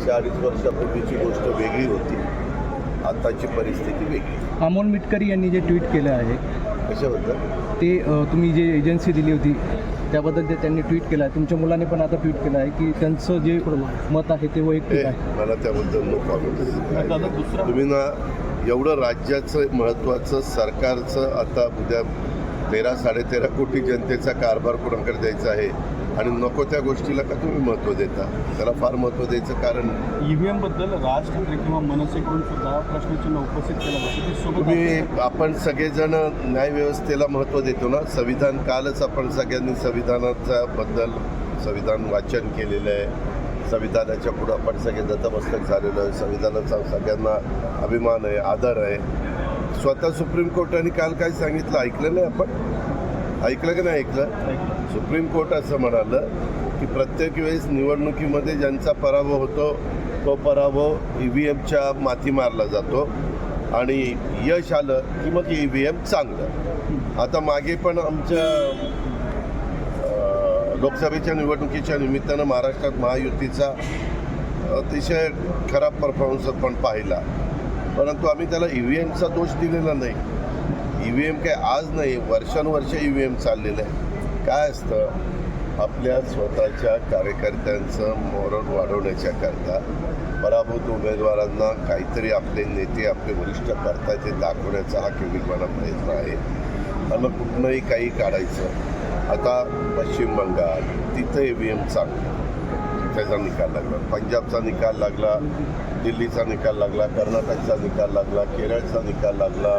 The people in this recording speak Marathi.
मागच्या अडीच वर्षापूर्वीची गोष्ट वेगळी होती. आताची परिस्थिती वेगळी. अमोल मिटकरी यांनी जे ट्विट केलं आहे कशाबद्दल? ते तुम्ही जे एजन्सी दिली होती त्याबद्दल ते त्यांनी ट्विट केलं आहे तुमच्या मुलाने पण आता ट्विट केलं आहे की त्यांचं जे मत आहे ते वैयक्तिक आहे. मला त्याबद्दल दादा, दुसरा- तुम्ही ना एवढं राज्याचं महत्त्वाचं सरकारचं आता उद्या तेरा साडेतेरा कोटी जनतेचा कारभार कोणाकडे द्यायचा आहे. आणि नको त्या गोष्टीला का तुम्ही महत्त्व देता? त्याला फार महत्त्व द्यायचं कारण नाही. ईव्हीएमबद्दल राज ठाकरे किंवा मनसेकडून सुद्धा प्रश्नचिन्ह उपस्थित केलं तुम्ही आपण सगळेजण न्यायव्यवस्थेला महत्त्व देतो ना? संविधान कालच आपण सगळ्यांनी संविधानाचा बद्दल संविधान वाचन केलेलं आहे. संविधानाच्या पुढं आपण सगळे नतमस्तक झालेलो आहे. संविधानाचा सगळ्यांना अभिमान आहे आदर आहे. स्वतः सुप्रीम कोर्टाने काल काय सांगितलं ऐकलं नाही आपण. ऐकलं की नाही ऐकलं? सुप्रीम कोर्ट असं म्हणालं की प्रत्येक वेळेस निवडणुकीमध्ये ज्यांचा पराभव होतो तो पराभव ई व्ही एमच्या माथी मारला जातो. आणि यश आलं की मग ई व्ही एम चांगलं. आता मागे पण आमच्या लोकसभेच्या निवडणुकीच्या निमित्तानं महाराष्ट्रात महायुतीचा अतिशय खराब परफॉर्मन्स आपण पाहिला. परंतु आम्ही त्याला ई व्ही एमचा दोष दिलेला नाही. ई व्ही एम काय आज नाही वर्षानुवर्ष ई व्ही एम चाललेलं आहे. काय असतं? आपल्या स्वतःच्या कार्यकर्त्यांचं मोरल वाढवण्याच्या करता पराभूत उमेदवारांना काहीतरी आपले नेते आपले वरिष्ठ करतात ते दाखवण्याचा हा केविलवाना प्रयत्न आहे. आणि कुठूनही कुठनंही काही काढायचं. आता पश्चिम बंगाल तिथं ई व्ही एम चांगलं त्याचा निकाल लागला. पंजाबचा निकाल लागला दिल्लीचा निकाल लागला कर्नाटकचा निकाल लागला केरळचा निकाल लागला.